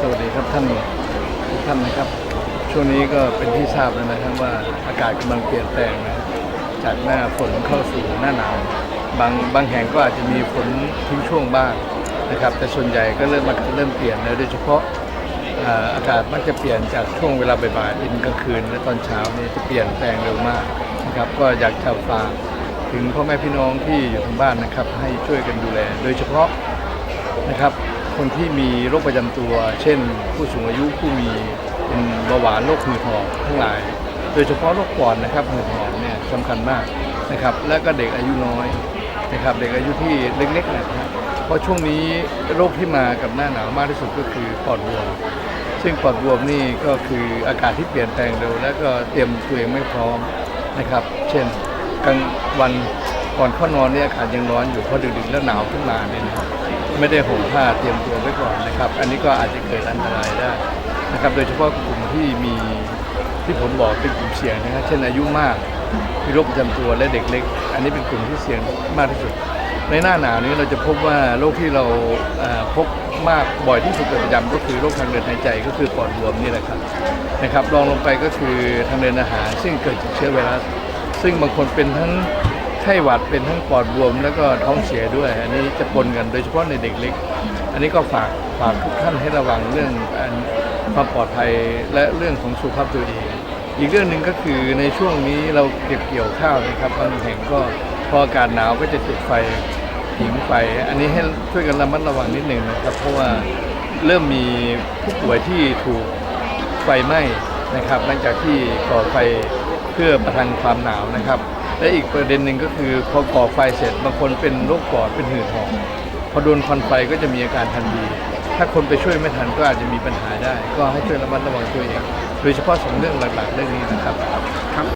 สวัสดีครับท่านทุกท่านนะครับ ช่วงนี้ก็เป็นที่ทราบแล้วนะครับว่าอากาศกำลังเปลี่ยนแปลงนะจากหน้าฝนเข้าสู่หน้าหนาวบางบางแห่งก็อาจจะมีฝนทิ้งช่วงบ้างนะครับ แต่ส่วนใหญ่ก็เริ่มมาเริ่มเปลี่ยนแล้วโดยเฉพาะอากาศมักจะเปลี่ยนจากช่วงเวลาบ่ายๆเป็นกลางคืน และตอนเช้านี่จะเปลี่ยนแปลงเร็วมากนะครับ ก็อยากจะฝากถึงพ่อแม่พี่น้องที่อยู่ทางบ้านนะครับ ให้ช่วยกันดูแล โดยเฉพาะนะครับ คนที่มีโรคประจำตัว เช่น ผู้สูงอายุผู้มีเป็นเบาหวานโรคหืดหอบทั้งหลาย โดยเฉพาะโรคปอดนะครับหืดหอบเนี่ยสำคัญมากนะครับ และก็เด็กอายุน้อยนะครับ เด็กอายุที่เล็กๆนะครับเพราะช่วงนี้โรคที่มากับหน้าหนาวมากที่สุดก็คือปอดบวมซึ่งปอดบวมนี่ก็คืออากาศที่เปลี่ยนแปลงเร็วและก็เตรียมตัวเองไม่พร้อมนะครับ เช่นกลางวันก่อนเข้านอนเนี่ยอากาศยังร้อนอยู่พอดึกๆแล้วหนาวขึ้นมาเนี่ยนะครับ ไม่ได้ห่มผ้าเตรียมตัวไว้ก่อนนะครับ อันนี้ก็อาจจะเกิดอันตรายได้นะครับ โดยเฉพาะกลุ่มที่มีที่ผมบอกเป็นกลุ่มเสี่ยงนะครับ เช่นอายุมากมีโรคประจำตัวและเด็กเล็ก อันนี้เป็นกลุ่มที่เสี่ยงมากที่สุด ในหน้าหนาวนี้เราจะพบว่าโรคที่เราพบมากบ่อยที่สุดเป็นประจำก็คือโรคทางเดินหายใจก็คือปอดบวมนี่แหละครับนะครับรองลงไปก็คือทางเดินอาหาร ซึ่งเกิดจากเชื้อไวรัส ซึ่งบางคนเป็นทั้ง ไข้หวัดเป็นทั้งปอดบวมแล้วก็ท้องเสียด้วย อันนี้จะปนกันโดยเฉพาะในเด็กเล็ก อันนี้ก็ฝากฝากทุกท่านให้ระวังเรื่องความปลอดภัยและเรื่องของสุขภาพตัวเองอีกเรื่องหนึ่งก็คือในช่วงนี้เราเก็บเกี่ยวข้าวนะครับบางแห่งก็พออากาศหนาวก็จะจุดไฟผิงไฟ อันนี้ให้ช่วยกันระมัดระวังนิดหนึ่งนะครับ เพราะว่าเริ่มมีผู้ป่วยที่ถูกไฟไหม้นะครับหลังจากที่ก่อไฟเพื่อประทังความหนาวนะครับ และอีกประเด็นหนึ่งก็คือพอก่อไฟเสร็จบางคนเป็นโรคปอดเป็นหืดหอบพอโดนควันไฟก็จะมีอาการทันทีถ้าคนไปช่วยไม่ทันก็อาจจะมีปัญหาได้ ก็ให้ช่วยระมัดระวังตัวเอง โดยเฉพาะสองเรื่องหลักๆเรื่องนี้นะครับ